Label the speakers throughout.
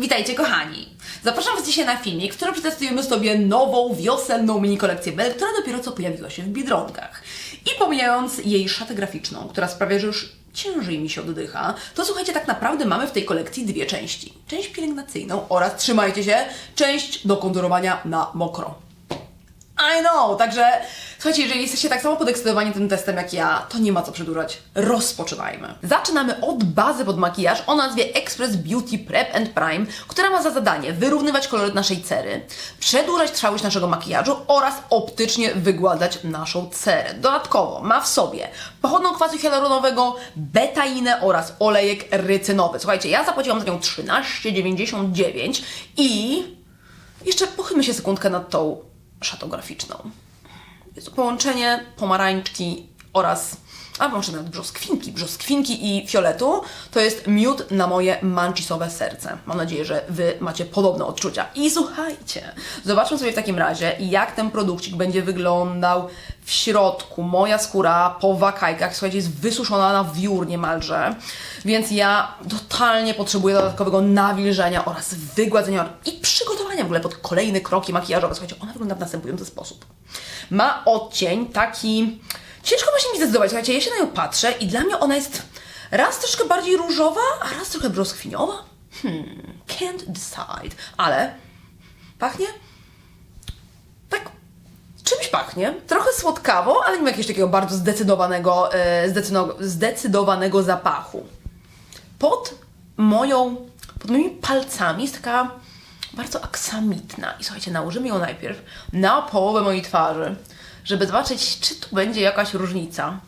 Speaker 1: Witajcie kochani! Zapraszam Was dzisiaj na filmik, w którym przetestujemy sobie nową wiosenną mini kolekcję Bell, która dopiero co pojawiła się w Biedronkach. I pomijając jej szatę graficzną, która sprawia, że już ciężej mi się oddycha, to słuchajcie, tak naprawdę mamy w tej kolekcji dwie części. Część pielęgnacyjną oraz, trzymajcie się, część do konturowania na mokro. I know, także słuchajcie, jeżeli jesteście tak samo podekscytowani tym testem jak ja, to nie ma co przedłużać. Rozpoczynajmy. Zaczynamy od bazy pod makijaż o nazwie Express Beauty Prep and Prime, która ma za zadanie wyrównywać kolory naszej cery, przedłużać trwałość naszego makijażu oraz optycznie wygładzać naszą cerę. Dodatkowo ma w sobie pochodną kwasu hialuronowego, betainę oraz olejek rycynowy. Słuchajcie, ja zapłaciłam za nią 13,99 i jeszcze pochylmy się sekundkę nad tą szatą graficzną. Jest to połączenie pomarańczki oraz, a może nawet brzoskwinki, brzoskwinki i fioletu. To jest miód na moje manchisowe serce. Mam nadzieję, że Wy macie podobne odczucia. I słuchajcie, zobaczmy sobie w takim razie, jak ten produkcik będzie wyglądał w środku. Moja skóra po wakajkach, słuchajcie, jest wysuszona na wiór niemalże, więc ja totalnie potrzebuję dodatkowego nawilżenia oraz wygładzenia i przygotowania w ogóle pod kolejne kroki makijażowe. Słuchajcie, ona wygląda w następujący sposób. Ma odcień taki... Ciężko właśnie mi zdecydować, słuchajcie, ja się na nią patrzę i dla mnie ona jest raz troszkę bardziej różowa, a raz trochę brzoskwiniowa. Hmm, can't decide. Ale pachnie tak czymś pachnie. Trochę słodkawo, ale nie ma jakiegoś takiego bardzo zdecydowanego, e, zdecydo, zdecydowanego zapachu. Pod moją, pod moimi palcami jest taka bardzo aksamitna. I słuchajcie, nałożymy ją najpierw na połowę mojej twarzy, żeby zobaczyć, czy tu będzie jakaś różnica,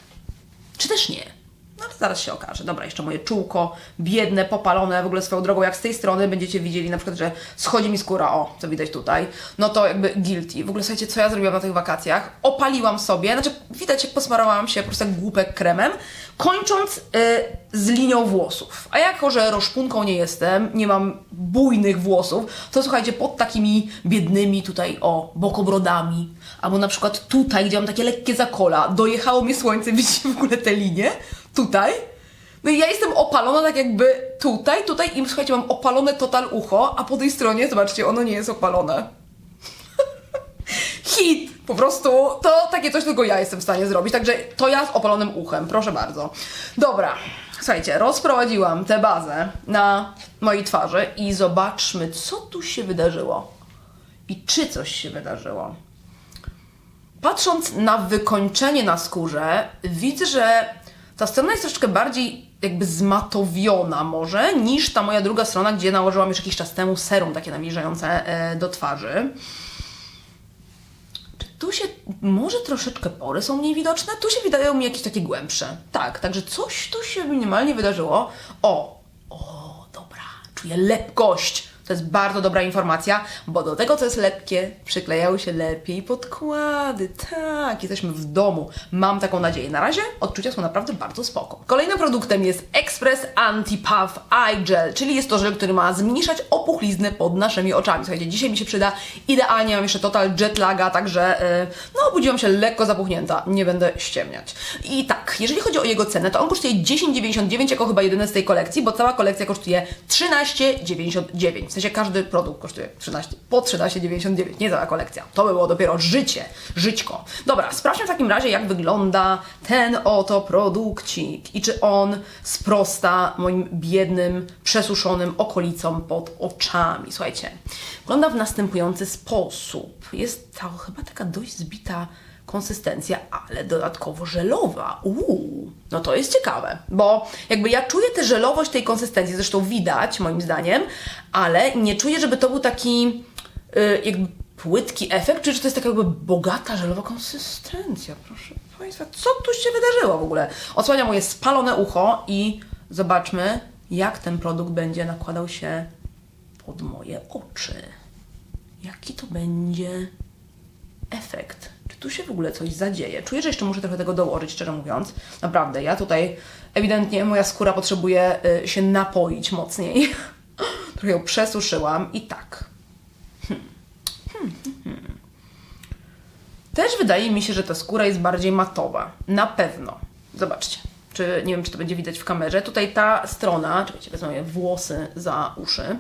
Speaker 1: czy też nie. No ale zaraz się okaże. Dobra, jeszcze moje czółko, biedne, popalone, w ogóle swoją drogą, jak z tej strony będziecie widzieli na przykład, że schodzi mi skóra, o, co widać tutaj, no to jakby guilty. W ogóle słuchajcie, co ja zrobiłam na tych wakacjach? Opaliłam sobie, znaczy widać, jak posmarowałam się po prostu jak głupek kremem, kończąc y, z linią włosów. A jako, że roszpunką nie jestem, nie mam bujnych włosów, to słuchajcie, pod takimi biednymi tutaj, o, bokobrodami, albo na przykład tutaj, gdzie mam takie lekkie zakola, dojechało mnie słońce, widzicie w ogóle te linie? Tutaj. No i ja jestem opalona tak jakby tutaj, tutaj i słuchajcie, mam opalone total ucho, a po tej stronie, zobaczcie, ono nie jest opalone. Hit! Po prostu to takie coś tylko ja jestem w stanie zrobić, także to ja z opalonym uchem, proszę bardzo. Dobra, słuchajcie, rozprowadziłam tę bazę na mojej twarzy i zobaczmy, co tu się wydarzyło. I czy coś się wydarzyło. Patrząc na wykończenie na skórze, widzę, że ta strona jest troszeczkę bardziej jakby zmatowiona może niż ta moja druga strona, gdzie nałożyłam już jakiś czas temu serum takie nawilżające e, do twarzy. Tu się, może troszeczkę pory są mniej widoczne? Tu się wydają mi jakieś takie głębsze. Tak, także coś tu się minimalnie wydarzyło. O, o, dobra, czuję lepkość. To jest bardzo dobra informacja, bo do tego, co jest lepkie, przyklejały się lepiej podkłady. Tak, jesteśmy w domu. Mam taką nadzieję. Na razie odczucia są naprawdę bardzo spoko. Kolejnym produktem jest Express Anti-Puff Eye Gel, czyli jest to żel, który ma zmniejszać opuchlizny pod naszymi oczami. Słuchajcie, dzisiaj mi się przyda idealnie, mam jeszcze total jetlaga, także yy, no obudziłam się lekko zapuchnięta. Nie będę ściemniać. I tak, jeżeli chodzi o jego cenę, to on kosztuje 10,99 jako chyba jedyny z tej kolekcji, bo cała kolekcja kosztuje 13,99. Sensie każdy produkt kosztuje 13, po 13,99, nie cała kolekcja. To by było dopiero życie, żyćko. Dobra, sprawdźmy w takim razie, jak wygląda ten oto produkcik i czy on sprosta moim biednym, przesuszonym okolicom pod oczami. Słuchajcie, wygląda w następujący sposób. Jest to chyba taka dość zbita konsystencja, ale dodatkowo żelowa. Uuu, no to jest ciekawe, bo jakby ja czuję tę żelowość tej konsystencji, zresztą widać moim zdaniem, ale nie czuję, żeby to był taki y, jakby płytki efekt, czy że to jest taka jakby bogata żelowa konsystencja. Proszę Państwa, co tu się wydarzyło w ogóle? Odsłania moje spalone ucho i zobaczmy, jak ten produkt będzie nakładał się pod moje oczy. Jaki to będzie efekt. Tu się w ogóle coś zadzieje? Czuję, że jeszcze muszę trochę tego dołożyć, szczerze mówiąc. Naprawdę, ja tutaj ewidentnie moja skóra potrzebuje y, się napoić mocniej. trochę ją przesuszyłam i tak. Hmm. Hmm, hmm, hmm. Też wydaje mi się, że ta skóra jest bardziej matowa. Na pewno. Zobaczcie. Czy, nie wiem, czy to będzie widać w kamerze. Tutaj ta strona, czekajcie, wezmę moje włosy za uszy.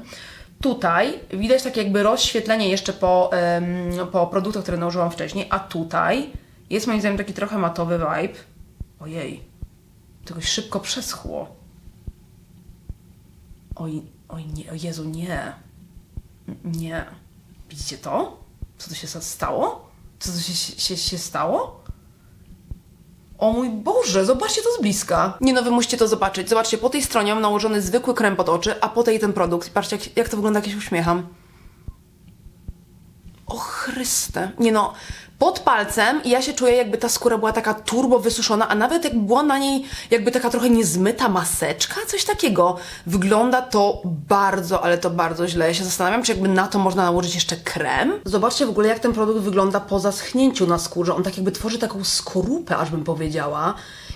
Speaker 1: Tutaj widać takie jakby rozświetlenie jeszcze po, em, po produktach, które nałożyłam wcześniej, a tutaj jest moim zdaniem taki trochę matowy vibe. Ojej, to jakoś szybko przeschło. Oj, oj nie, o Jezu, nie. Nie. Widzicie to? Co tu się stało? Co tu się, się, się stało? O mój Boże, zobaczcie to z bliska. Nie no, wy musicie to zobaczyć. Zobaczcie, po tej stronie mam nałożony zwykły krem pod oczy, a po tej ten produkt. Patrzcie, jak, jak to wygląda, jak ja się uśmiecham. O Chryste. Nie no, pod palcem ja się czuję, jakby ta skóra była taka turbo wysuszona, a nawet jak była na niej jakby taka trochę niezmyta maseczka, coś takiego. Wygląda to bardzo, ale to bardzo źle. Ja się zastanawiam, czy jakby na to można nałożyć jeszcze krem. Zobaczcie w ogóle, jak ten produkt wygląda po zaschnięciu na skórze. On tak jakby tworzy taką skorupę, aż bym powiedziała.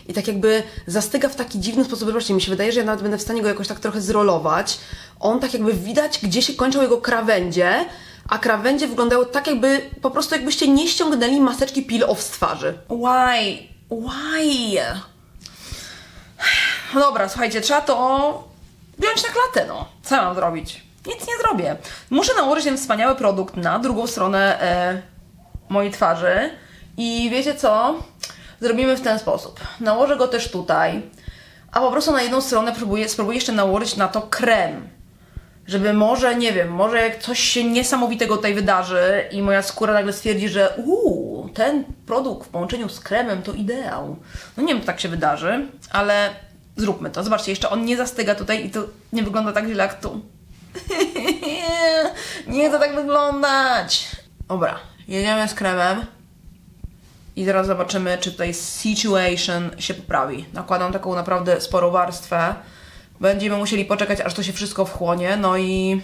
Speaker 1: I tak jakby zastyga w taki dziwny sposób. Zobaczcie, mi się wydaje, że ja nawet będę w stanie go jakoś tak trochę zrolować. On tak jakby widać, gdzie się kończą jego krawędzie, a krawędzie wyglądały tak jakby, po prostu jakbyście nie ściągnęli maseczki peel off z twarzy. Why? Why? No dobra, słuchajcie, trzeba to wziąć na klatę, no. Co mam zrobić? Nic nie zrobię. Muszę nałożyć ten wspaniały produkt na drugą stronę e, mojej twarzy i wiecie co? Zrobimy w ten sposób. Nałożę go też tutaj, a po prostu na jedną stronę próbuję, spróbuję jeszcze nałożyć na to krem żeby może, nie wiem, może jak coś się niesamowitego tutaj wydarzy i moja skóra nagle stwierdzi, że uuu, ten produkt w połączeniu z kremem to ideał. No nie wiem, czy tak się wydarzy, ale zróbmy to. Zobaczcie, jeszcze on nie zastyga tutaj i to nie wygląda tak źle jak tu. nie chce tak wyglądać. Dobra, jedziemy z kremem. I teraz zobaczymy, czy tutaj situation się poprawi. Nakładam taką naprawdę sporą warstwę. Będziemy musieli poczekać, aż to się wszystko wchłonie, no i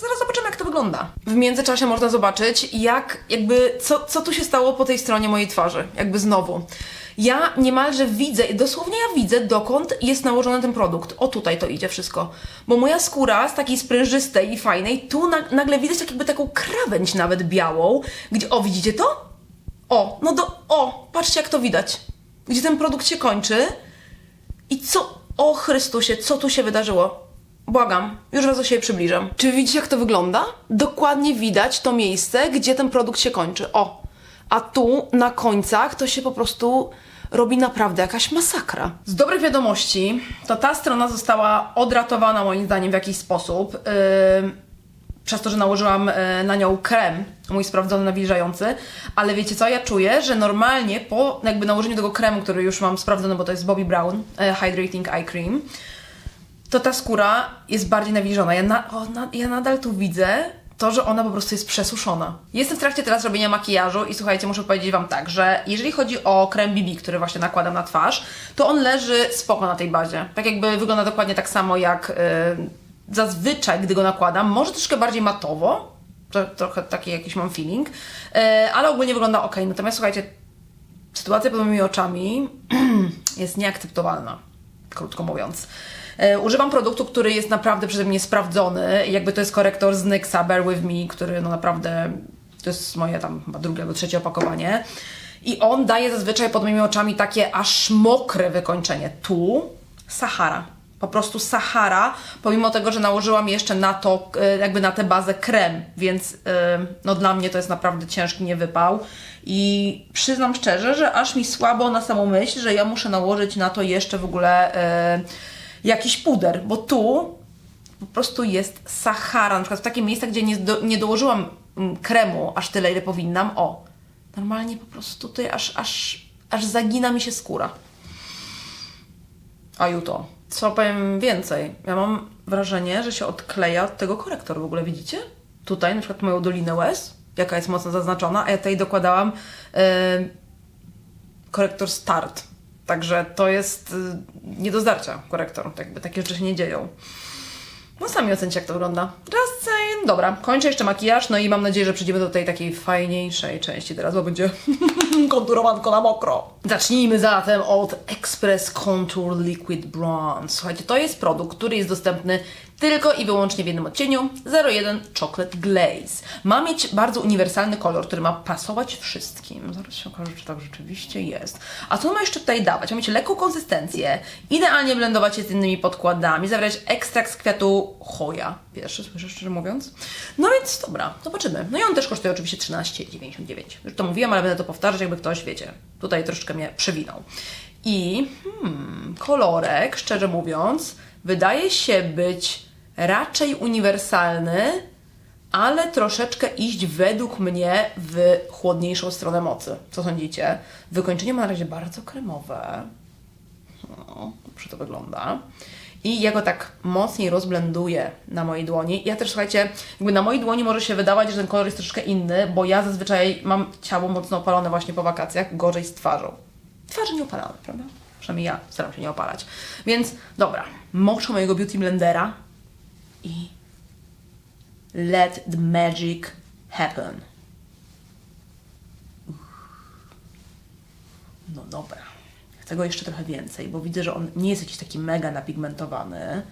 Speaker 1: zaraz zobaczymy, jak to wygląda. W międzyczasie można zobaczyć, jak jakby, co, co tu się stało po tej stronie mojej twarzy, jakby znowu. Ja niemalże widzę, dosłownie ja widzę, dokąd jest nałożony ten produkt. O tutaj to idzie wszystko. Bo moja skóra z takiej sprężystej i fajnej, tu na, nagle widać tak jakby taką krawędź nawet białą, gdzie, o widzicie to? O, no do, o, patrzcie jak to widać. Gdzie ten produkt się kończy i co, o Chrystusie, co tu się wydarzyło? Błagam, już raz do siebie przybliżam. Czy widzicie, jak to wygląda? Dokładnie widać to miejsce, gdzie ten produkt się kończy. O, a tu na końcach to się po prostu robi naprawdę jakaś masakra. Z dobrych wiadomości, to ta strona została odratowana moim zdaniem w jakiś sposób. Yy, przez to, że nałożyłam e, na nią krem, mój sprawdzony nawilżający, ale wiecie co, ja czuję, że normalnie po jakby nałożeniu tego kremu, który już mam sprawdzony, bo to jest Bobbi Brown e, Hydrating Eye Cream, to ta skóra jest bardziej nawilżona. Ja, na, o, na, ja nadal tu widzę to, że ona po prostu jest przesuszona. Jestem w trakcie teraz robienia makijażu i słuchajcie, muszę powiedzieć Wam tak, że jeżeli chodzi o krem BB, który właśnie nakładam na twarz, to on leży spoko na tej bazie. Tak jakby wygląda dokładnie tak samo jak... Yy, zazwyczaj, gdy go nakładam, może troszkę bardziej matowo, to, trochę taki jakiś mam feeling, e, ale ogólnie wygląda ok. Natomiast słuchajcie, sytuacja pod moimi oczami jest nieakceptowalna, krótko mówiąc. E, używam produktu, który jest naprawdę przeze mnie sprawdzony. Jakby to jest korektor z NYXa Bear With Me, który no naprawdę to jest moje tam chyba drugie albo trzecie opakowanie. I on daje zazwyczaj pod moimi oczami takie aż mokre wykończenie. Tu Sahara po prostu Sahara, pomimo tego, że nałożyłam jeszcze na to, e, jakby na tę bazę krem, więc e, no dla mnie to jest naprawdę ciężki niewypał. I przyznam szczerze, że aż mi słabo na samą myśl, że ja muszę nałożyć na to jeszcze w ogóle e, jakiś puder, bo tu po prostu jest Sahara, na przykład w takie miejsca, gdzie nie, do, nie dołożyłam mm, kremu aż tyle, ile powinnam, o, normalnie po prostu tutaj aż, aż, aż zagina mi się skóra. A to. Co powiem więcej? Ja mam wrażenie, że się odkleja od tego korektor. W ogóle widzicie? Tutaj na przykład moją dolinę łez, jaka jest mocno zaznaczona, a ja tutaj dokładałam yy, korektor Start. Także to jest yy, nie do zdarcia korektor. Jakby takie rzeczy się nie dzieją. No sami ocencie, jak to wygląda. Just saying. Dobra, kończę jeszcze makijaż, no i mam nadzieję, że przejdziemy do tej takiej fajniejszej części teraz, bo będzie konturowanko na mokro. Zacznijmy zatem od Express Contour Liquid Bronze. Słuchajcie, to jest produkt, który jest dostępny tylko i wyłącznie w jednym odcieniu 01 Chocolate Glaze. Ma mieć bardzo uniwersalny kolor, który ma pasować wszystkim. Zaraz się okaże, czy tak rzeczywiście jest. A co ma jeszcze tutaj dawać? Ma mieć lekką konsystencję, idealnie blendować się z innymi podkładami, zawierać ekstrakt z kwiatu choja. Pierwszy, słyszę szczerze mówiąc. No więc dobra, zobaczymy. No i on też kosztuje oczywiście 13,99. Już to mówiłam, ale będę to powtarzać, jakby ktoś, wiecie, tutaj troszeczkę mnie przewinął. I hmm, kolorek, szczerze mówiąc, wydaje się być raczej uniwersalny, ale troszeczkę iść według mnie w chłodniejszą stronę mocy. Co sądzicie? Wykończenie ma na razie bardzo kremowe. No, dobrze to wygląda. I ja go tak mocniej rozblenduję na mojej dłoni. Ja też, słuchajcie, jakby na mojej dłoni może się wydawać, że ten kolor jest troszeczkę inny, bo ja zazwyczaj mam ciało mocno opalone właśnie po wakacjach, gorzej z twarzą. Twarzy nie opalamy, prawda? Przynajmniej ja staram się nie opalać. Więc dobra, moczę mojego beauty blendera i let the magic happen. No dobra. Chcę go jeszcze trochę więcej, bo widzę, że on nie jest jakiś taki mega napigmentowany.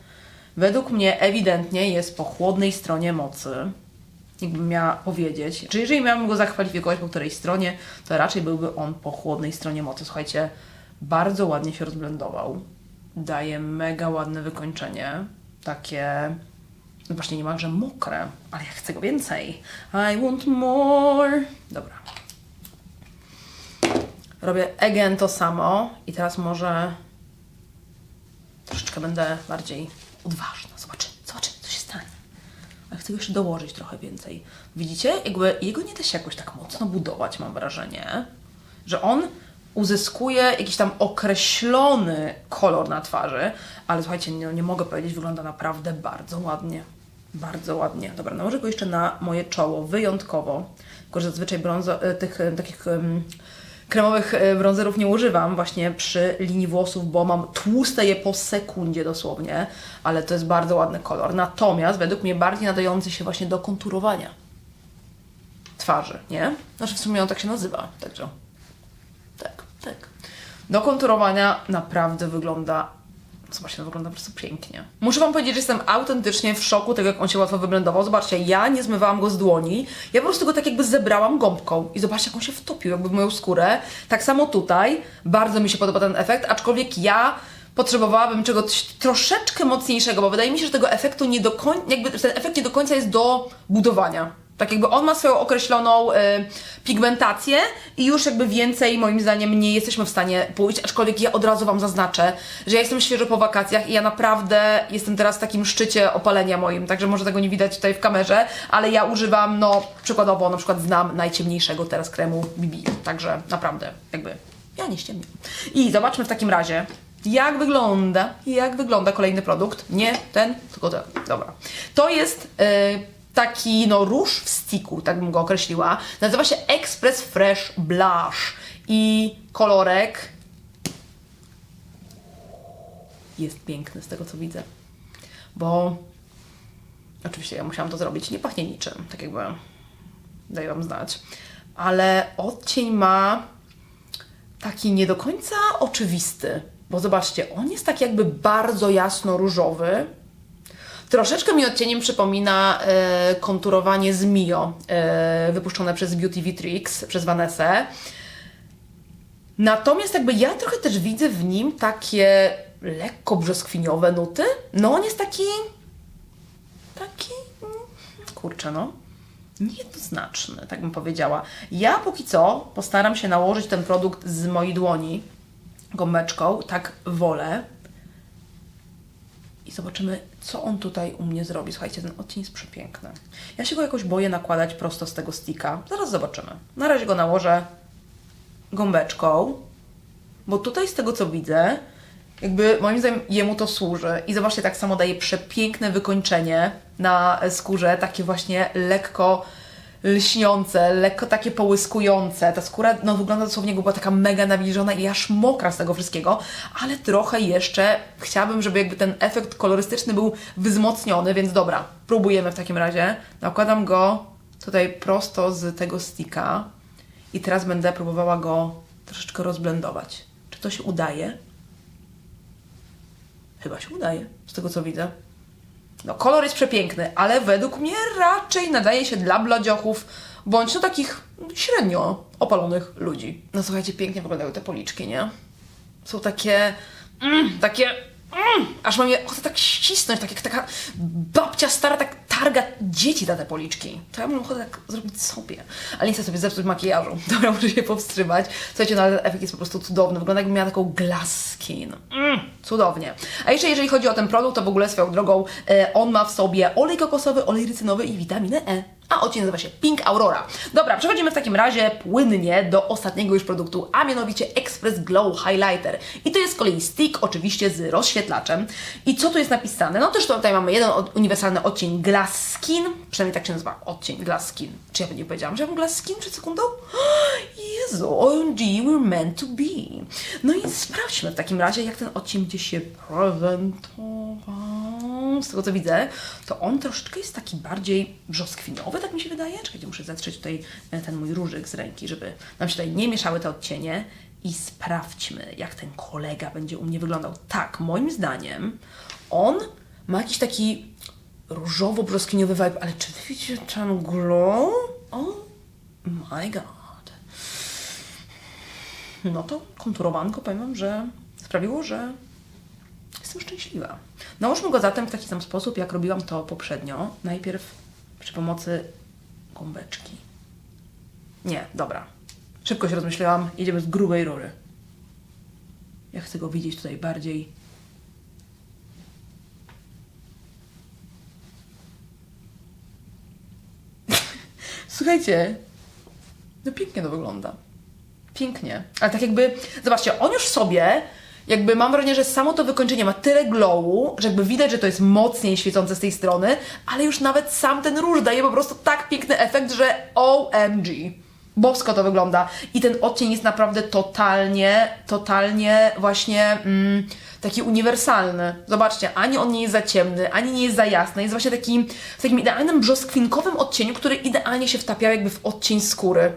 Speaker 1: Według mnie ewidentnie jest po chłodnej stronie mocy. Jakbym miała powiedzieć. Czy jeżeli miałabym go zakwalifikować po której stronie, to raczej byłby on po chłodnej stronie mocy. Słuchajcie, bardzo ładnie się rozblendował. Daje mega ładne wykończenie. Takie no właśnie niemalże mokre, ale ja chcę go więcej. I want more. Dobra. Robię again to samo i teraz może troszeczkę będę bardziej odważna. Zobaczymy, zobaczymy, co się stanie. Ale chcę jeszcze dołożyć trochę więcej. Widzicie? Jakby jego nie da się jakoś tak mocno budować, mam wrażenie. Że on uzyskuje jakiś tam określony kolor na twarzy, ale słuchajcie, nie, nie mogę powiedzieć, wygląda naprawdę bardzo ładnie. Bardzo ładnie. Dobra, nałożę go jeszcze na moje czoło, wyjątkowo. Tylko, że zazwyczaj brązo, e, tych e, takich em, kremowych e, bronzerów nie używam właśnie przy linii włosów, bo mam tłuste je po sekundzie dosłownie, ale to jest bardzo ładny kolor. Natomiast według mnie bardziej nadający się właśnie do konturowania twarzy, nie? Znaczy w sumie on tak się nazywa, także tak, tak. Do konturowania naprawdę wygląda. Zobaczcie, no wygląda po prostu pięknie. Muszę Wam powiedzieć, że jestem autentycznie w szoku tego, jak on się łatwo wyblendował. Zobaczcie, ja nie zmywałam go z dłoni. Ja po prostu go tak jakby zebrałam gąbką. I zobaczcie, jak on się wtopił jakby w moją skórę. Tak samo tutaj. Bardzo mi się podoba ten efekt, aczkolwiek ja potrzebowałabym czegoś troszeczkę mocniejszego, bo wydaje mi się, że tego efektu nie do końca, jakby ten efekt nie do końca jest do budowania. Tak jakby on ma swoją określoną y, pigmentację i już jakby więcej moim zdaniem nie jesteśmy w stanie pójść, aczkolwiek ja od razu Wam zaznaczę, że ja jestem świeżo po wakacjach i ja naprawdę jestem teraz w takim szczycie opalenia moim, także może tego nie widać tutaj w kamerze, ale ja używam, no przykładowo na przykład znam najciemniejszego teraz kremu BB, także naprawdę jakby ja nie ściemniam. I zobaczmy w takim razie, jak wygląda, jak wygląda kolejny produkt. Nie ten, tylko ten. Dobra. To jest yy, taki no róż w sticku, tak bym go określiła. Nazywa się Express Fresh Blush i kolorek jest piękny z tego co widzę. Bo oczywiście ja musiałam to zrobić, nie pachnie niczym, tak jakby daję Wam znać. Ale odcień ma taki nie do końca oczywisty, bo zobaczcie, on jest tak jakby bardzo jasno różowy. Troszeczkę mi odcieniem przypomina e, konturowanie z Mio, e, wypuszczone przez Beauty Vitrix, przez Vanessę. Natomiast jakby ja trochę też widzę w nim takie lekko brzoskwiniowe nuty. No on jest taki... taki... mm, kurczę no niejednoznaczny, tak bym powiedziała. Ja póki co postaram się nałożyć ten produkt z mojej dłoni gąbeczką, tak wolę. I zobaczymy, co on tutaj u mnie zrobi. Słuchajcie, ten odcień jest przepiękny. Ja się go jakoś boję nakładać prosto z tego sticka. Zaraz zobaczymy. Na razie go nałożę gąbeczką, bo tutaj z tego co widzę, jakby moim zdaniem jemu to służy. I zobaczcie, tak samo daje przepiękne wykończenie na skórze, takie właśnie lekko lśniące, lekko takie połyskujące. Ta skóra no, wygląda dosłownie, jakby była taka mega nawilżona i aż mokra z tego wszystkiego, ale trochę jeszcze chciałabym, żeby jakby ten efekt kolorystyczny był wzmocniony, więc dobra, próbujemy w takim razie. Nakładam go tutaj prosto z tego sticka i teraz będę próbowała go troszeczkę rozblendować. Czy to się udaje? Chyba się udaje, z tego co widzę. No, kolor jest przepiękny, ale według mnie raczej nadaje się dla bladziochów, bądź no takich średnio opalonych ludzi. No słuchajcie, pięknie wyglądają te policzki, nie? Są takie, mm, takie, mm, aż mam je ochotę tak ścisnąć, tak jak taka babcia stara tak targa dzieci na te policzki. To ja mam ochotę tak zrobić sobie, ale nie chcę sobie zepsuć makijażu. Dobra, muszę się powstrzymać. Słuchajcie, no ale efekt jest po prostu cudowny. Wygląda jakbym miała taką glass skin. Mm, cudownie. A jeszcze jeżeli chodzi o ten produkt, to w ogóle swoją drogą e, on ma w sobie olej kokosowy, olej rycynowy i witaminę E. A odcień nazywa się Pink Aurora. Dobra, przechodzimy w takim razie płynnie do ostatniego już produktu, a mianowicie Express Glow Highlighter. I to jest z kolei stick, oczywiście z rozświetlaczem. I co tu jest napisane? No też tutaj mamy jeden uniwersalny odcień Glass Skin, przynajmniej tak się nazywa, odcień Glass Skin. Czy ja nie powiedziałam, że ja mam Glass Skin przed sekundą? Jezu, OMG, we're meant to be. No i sprawdźmy w takim razie, jak ten odcień będzie się prezentował. Z tego co widzę, to on troszeczkę jest taki bardziej brzoskwiniowy, tak mi się wydaje. Czekajcie, muszę zetrzeć tutaj e, ten mój różyk z ręki, żeby nam się tutaj nie mieszały te odcienie. I sprawdźmy, jak ten kolega będzie u mnie wyglądał. Tak, moim zdaniem on ma jakiś taki różowo-brzoskwiniowy vibe, ale czy wy widzicie ten glow? Oh my god. No to konturowanko, powiem wam, że sprawiło, że jestem szczęśliwa. Nałożmy go zatem w taki sam sposób, jak robiłam to poprzednio. Najpierw przy pomocy gąbeczki. Nie, dobra. Szybko się rozmyślałam, jedziemy z grubej rury. Ja chcę go widzieć tutaj bardziej. Słuchajcie, no pięknie to wygląda. Pięknie. Ale tak jakby, zobaczcie, on już sobie, jakby mam wrażenie, że samo to wykończenie ma tyle glowu, że jakby widać, że to jest mocniej świecące z tej strony, ale już nawet sam ten róż daje po prostu tak piękny efekt, że OMG. Bosko to wygląda. I ten odcień jest naprawdę totalnie, totalnie właśnie mm, taki uniwersalny. Zobaczcie, ani on nie jest za ciemny, ani nie jest za jasny. Jest właśnie taki, w takim idealnym brzoskwinkowym odcieniu, który idealnie się wtapia jakby w odcień skóry.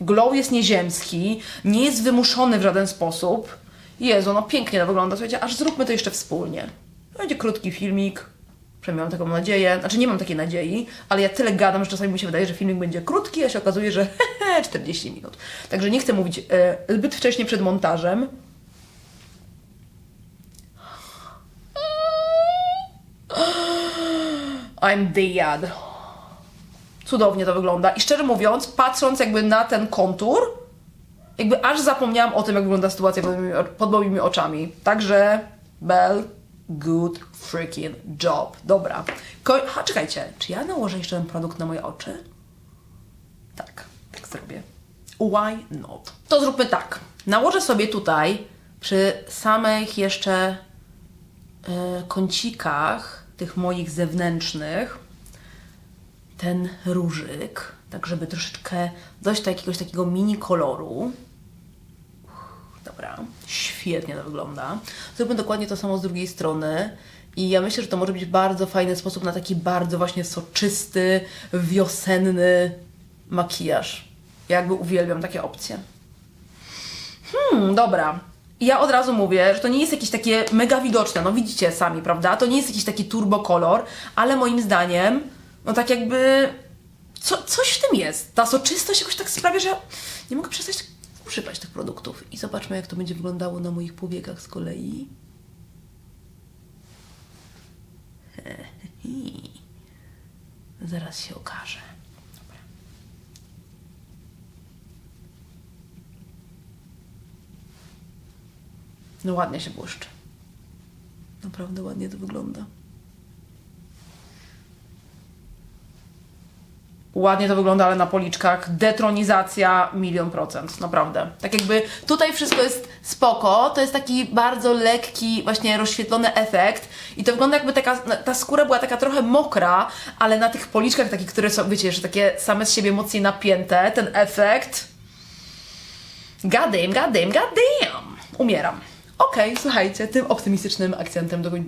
Speaker 1: Glow jest nieziemski, nie jest wymuszony w żaden sposób. Jezu, no pięknie to wygląda. Słuchajcie, aż zróbmy to jeszcze wspólnie. Będzie krótki filmik. Przynajmniej mam taką nadzieję. Znaczy nie mam takiej nadziei, ale ja tyle gadam, że czasami mi się wydaje, że filmik będzie krótki, a się okazuje, że 40 minut. Także nie chcę mówić e, zbyt wcześnie przed montażem. I'm dead. Cudownie to wygląda. I szczerze mówiąc, patrząc jakby na ten kontur, jakby aż zapomniałam o tym, jak wygląda sytuacja pod moimi, oczami. Także, Bell, good freaking job. Dobra. Ko- ha, czekajcie, czy ja nałożę jeszcze ten produkt na moje oczy? Tak, tak zrobię. Why not? To zróbmy tak. Nałożę sobie tutaj przy samych jeszcze e, kącikach tych moich zewnętrznych ten różyk, tak żeby troszeczkę dojść do jakiegoś takiego mini koloru. Dobra, świetnie to wygląda. Zróbmy dokładnie to samo z drugiej strony. I ja myślę, że to może być bardzo fajny sposób na taki bardzo właśnie soczysty, wiosenny makijaż. Ja jakby uwielbiam takie opcje. Hmm, dobra. Ja od razu mówię, że to nie jest jakieś takie mega widoczne, no widzicie sami, prawda? To nie jest jakiś taki turbo kolor, ale moim zdaniem, no tak jakby co, coś w tym jest. Ta soczystość jakoś tak sprawia, że ja nie mogę przestać używać tych produktów. I zobaczmy, jak to będzie wyglądało na moich powiekach z kolei. Zaraz się okaże. No ładnie się błyszczy. Naprawdę ładnie to wygląda. Ładnie to wygląda, ale na policzkach detronizacja milion procent, naprawdę. Tak jakby tutaj wszystko jest spoko, to jest taki bardzo lekki, właśnie rozświetlony efekt i to wygląda jakby taka, ta skóra była taka trochę mokra, ale na tych policzkach takich, które są, wiecie, że takie same z siebie mocniej napięte, ten efekt God damn, god damn, god damn. Umieram. Okej, słuchajcie, tym optymistycznym akcentem do, y,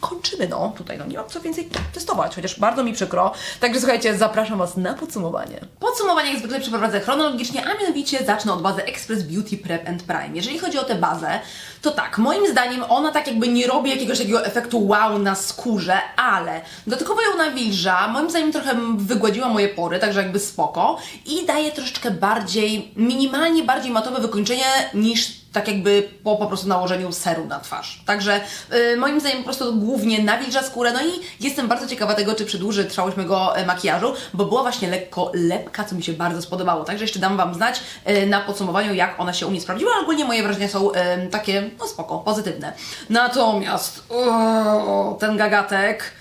Speaker 1: kończymy, no, tutaj, no, nie mam co więcej testować, chociaż bardzo mi przykro. Także słuchajcie, zapraszam Was na podsumowanie. Podsumowanie jak zwykle przeprowadzę chronologicznie, a mianowicie zacznę od bazy Express Beauty Prep and Prime. Jeżeli chodzi o tę bazę, to tak, moim zdaniem ona tak jakby nie robi jakiegoś takiego efektu wow na skórze, ale dodatkowo ją nawilża, moim zdaniem trochę wygładziła moje pory, także jakby spoko i daje troszeczkę bardziej, minimalnie bardziej matowe wykończenie niż tak jakby po po prostu nałożeniu seru na twarz. Także y, moim zdaniem po prostu głównie nawilża skórę, no i jestem bardzo ciekawa tego, czy przedłuży trwałość mojego e, makijażu, bo była właśnie lekko lepka, co mi się bardzo spodobało. Także jeszcze dam Wam znać y, na podsumowaniu, jak ona się u mnie sprawdziła, ale ogólnie moje wrażenia są y, takie, no spoko, pozytywne. Natomiast o, ten gagatek...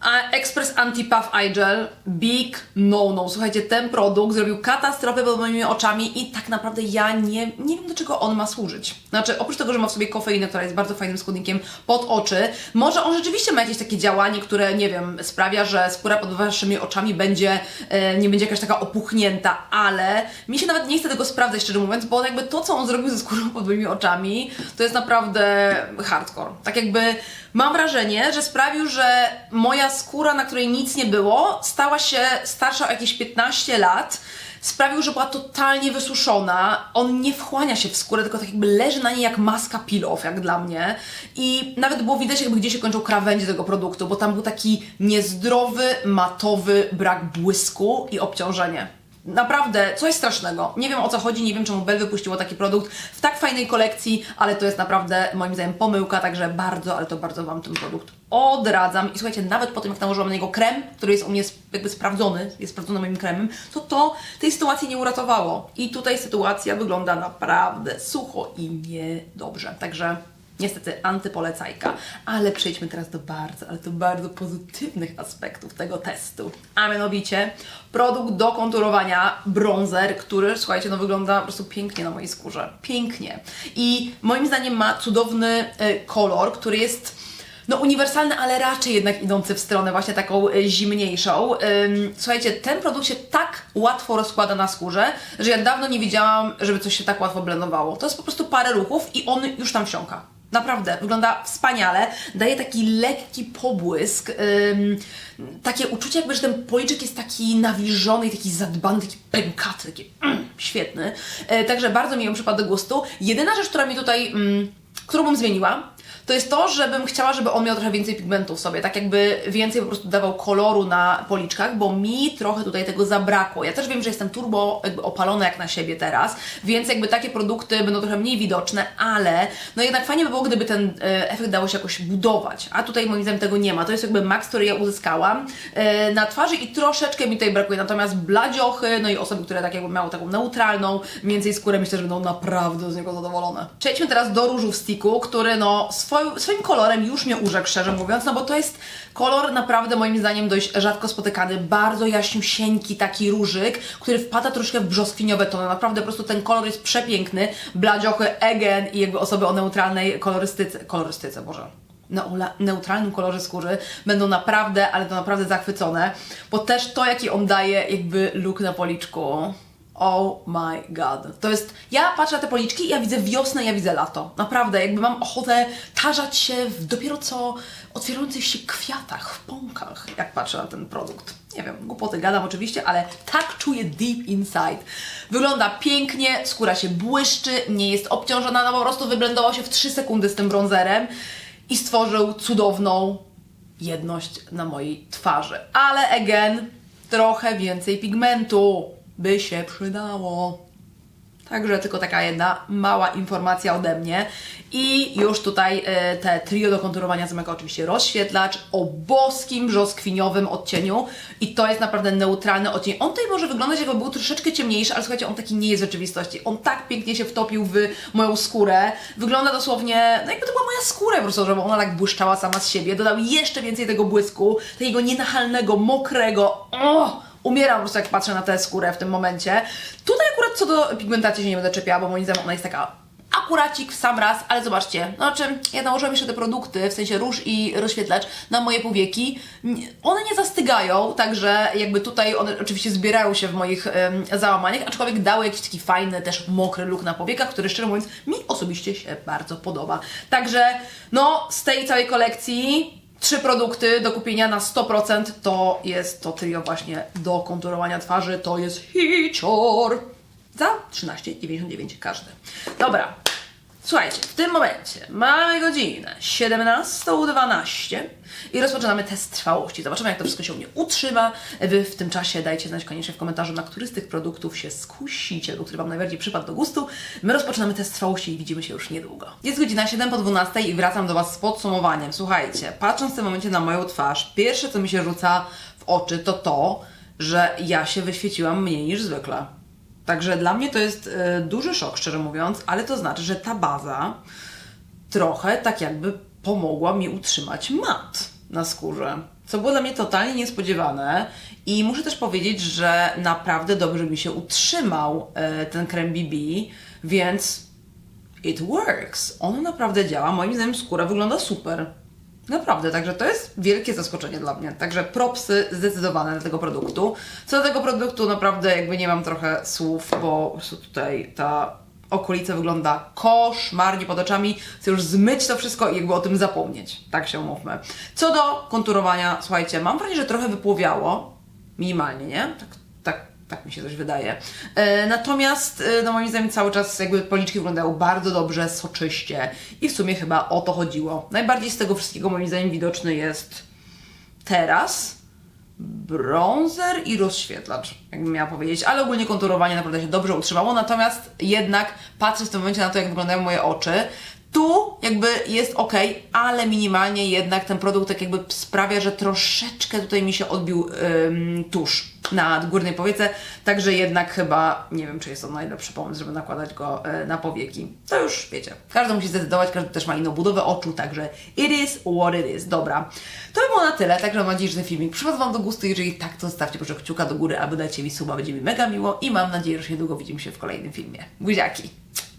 Speaker 1: A Express Anti-Puff Eye Gel Big No No. Słuchajcie, ten produkt zrobił katastrofę pod moimi oczami i tak naprawdę ja nie, nie wiem do czego on ma służyć. Znaczy, oprócz tego, że ma w sobie kofeinę, która jest bardzo fajnym składnikiem pod oczy, może on rzeczywiście ma jakieś takie działanie, które, nie wiem, sprawia, że skóra pod waszymi oczami będzie, e, nie będzie jakaś taka opuchnięta, ale mi się nawet nie chce tego sprawdzać, szczerze mówiąc, bo jakby to, co on zrobił ze skórą pod moimi oczami, to jest naprawdę hardcore. Tak jakby mam wrażenie, że sprawił, że moja skóra, na której nic nie było, stała się starsza o jakieś 15 lat. Sprawił, że była totalnie wysuszona. On nie wchłania się w skórę, tylko tak jakby leży na niej jak maska peel-off, jak dla mnie. I nawet było widać, jakby gdzie się kończą krawędzie tego produktu, bo tam był taki niezdrowy, matowy brak błysku i obciążenie. Naprawdę, coś strasznego. Nie wiem o co chodzi, nie wiem czemu Bell wypuściło taki produkt w tak fajnej kolekcji, ale to jest naprawdę moim zdaniem pomyłka, także bardzo, ale to bardzo Wam ten produkt odradzam. I słuchajcie, nawet po tym jak nałożyłam na niego krem, który jest u mnie jakby sprawdzony, jest sprawdzony moim kremem, to to tej sytuacji nie uratowało. I tutaj sytuacja wygląda naprawdę sucho i niedobrze. Także Niestety antypolecajka, ale przejdźmy teraz do bardzo, ale to bardzo pozytywnych aspektów tego testu. A mianowicie produkt do konturowania bronzer, który słuchajcie, no wygląda po prostu pięknie na mojej skórze. Pięknie. I moim zdaniem ma cudowny y, kolor, który jest no uniwersalny, ale raczej jednak idący w stronę właśnie taką y, zimniejszą. Słuchajcie, ten produkt się tak łatwo rozkłada na skórze, że ja dawno nie widziałam, żeby coś się tak łatwo blendowało. To jest po prostu parę ruchów i on już tam wsiąka. Naprawdę, wygląda wspaniale, daje taki lekki pobłysk, ym, takie uczucie jakby, że ten policzek jest taki nawilżony taki zadbany, taki pękaty, taki mm, świetny. E, także bardzo mi ją przypadł do gustu. Jedyna rzecz, która mi tutaj, mm, którą bym zmieniła, to jest to, żebym chciała, żeby on miał trochę więcej pigmentu w sobie, tak jakby więcej po prostu dawał koloru na policzkach, bo mi trochę tutaj tego zabrakło. Ja też wiem, że jestem turbo jakby opalona jak na siebie teraz, więc jakby takie produkty będą trochę mniej widoczne, ale no jednak fajnie by było, gdyby ten e, efekt dało się jakoś budować, a tutaj moim zdaniem tego nie ma. To jest jakby maks, który ja uzyskałam e, na twarzy i troszeczkę mi tutaj brakuje, natomiast bladziochy, no i osoby, które tak jakby miały taką neutralną, więcej skórę, myślę, że będą naprawdę z niego zadowolone. Przejdźmy teraz do różu w sticku, który no swoim, swoim kolorem już mnie urzekł, szczerze mówiąc, no bo to jest kolor naprawdę moim zdaniem dość rzadko spotykany, bardzo jaśniusieńki taki różyk, który wpada troszkę w brzoskwiniowe tony, naprawdę po prostu ten kolor jest przepiękny, bladziochy, again i jakby osoby o neutralnej kolorystyce, kolorystyce, Boże, na ula- neutralnym kolorze skóry będą naprawdę, ale to naprawdę zachwycone, bo też to, jaki on daje jakby look na policzku. Oh my god. To jest. Ja patrzę na te policzki i ja widzę wiosnę, ja widzę lato. Naprawdę, jakby mam ochotę tarzać się w dopiero co otwierających się kwiatach, w pąkach, jak patrzę na ten produkt. Nie wiem, głupoty gadam oczywiście, ale tak czuję deep inside. Wygląda pięknie, skóra się błyszczy, nie jest obciążona, no po prostu wyblendował się w 3 sekundy z tym bronzerem i stworzył cudowną jedność na mojej twarzy. Ale again, trochę więcej pigmentu by się przydało. Także tylko taka jedna mała informacja ode mnie. I już tutaj e, te trio do konturowania zamyka oczywiście rozświetlacz o boskim, brzoskwiniowym odcieniu. I to jest naprawdę neutralny odcień. On tutaj może wyglądać jakby był troszeczkę ciemniejszy, ale słuchajcie, on taki nie jest w rzeczywistości. On tak pięknie się wtopił w moją skórę. Wygląda dosłownie, no jakby to była moja skóra po prostu, żeby ona tak błyszczała sama z siebie. Dodał jeszcze więcej tego błysku, takiego nienachalnego, mokrego. Oh! Umieram po prostu jak patrzę na tę skórę w tym momencie. Tutaj akurat co do pigmentacji się nie będę czepiała, bo moim zdaniem ona jest taka akuracik w sam raz, ale zobaczcie, znaczy ja nałożyłam jeszcze te produkty, w sensie róż i rozświetlacz na moje powieki. One nie zastygają, także jakby tutaj one oczywiście zbierają się w moich em, załamaniach, aczkolwiek dały jakiś taki fajny, też mokry look na powiekach, który szczerze mówiąc mi osobiście się bardzo podoba. Także no z tej całej kolekcji trzy produkty do kupienia na 100% to jest to trio właśnie do konturowania twarzy, to jest hicior. Za 13,99 każdy. Dobra, słuchajcie, w tym momencie mamy godzinę 17.12 i rozpoczynamy test trwałości. Zobaczymy, jak to wszystko się u mnie utrzyma. Wy w tym czasie dajcie znać koniecznie w komentarzu, na który z tych produktów się skusicie, lub który Wam najbardziej przypadł do gustu. My rozpoczynamy test trwałości i widzimy się już niedługo. Jest godzina 7 po 12 i wracam do Was z podsumowaniem. Słuchajcie, patrząc w tym momencie na moją twarz, pierwsze co mi się rzuca w oczy to to, że ja się wyświeciłam mniej niż zwykle. Także dla mnie to jest e, duży szok, szczerze mówiąc, ale to znaczy, że ta baza trochę tak jakby pomogła mi utrzymać mat na skórze. Co było dla mnie totalnie niespodziewane i muszę też powiedzieć, że naprawdę dobrze mi się utrzymał e, ten krem BB, więc it works. On naprawdę działa. Moim zdaniem skóra wygląda super. Naprawdę, także to jest wielkie zaskoczenie dla mnie. Także propsy zdecydowane dla tego produktu. Co do tego produktu, naprawdę jakby nie mam trochę słów, bo tutaj ta okolica wygląda koszmarnie pod oczami. Chcę już zmyć to wszystko i jakby o tym zapomnieć. Tak się umówmy. Co do konturowania, słuchajcie, mam wrażenie, że trochę wypłowiało. Minimalnie, nie? Tak, tak, tak mi się coś wydaje. E, natomiast, e, no moim zdaniem cały czas jakby policzki wyglądają bardzo dobrze, soczyście i w sumie chyba o to chodziło. Najbardziej z tego wszystkiego moim zdaniem widoczny jest teraz bronzer i rozświetlacz, jakbym miała powiedzieć, ale ogólnie konturowanie naprawdę się dobrze utrzymało, natomiast jednak patrzę w tym momencie na to, jak wyglądają moje oczy, tu jakby jest ok, ale minimalnie jednak ten produkt tak jakby sprawia, że troszeczkę tutaj mi się odbił ym, tusz na górnej powiece, także jednak chyba nie wiem, czy jest to najlepszy pomysł, żeby nakładać go y, na powieki. To już wiecie, każdy musi zdecydować, każdy też ma inną budowę oczu, także it is what it is. Dobra, to by było na tyle, także mam nadzieję, że ten filmik przypadł Wam do gustu, jeżeli tak, to zostawcie proszę kciuka do góry, aby dać mi suba, będzie mi mega miło i mam nadzieję, że się niedługo widzimy się w kolejnym filmie. Buziaki!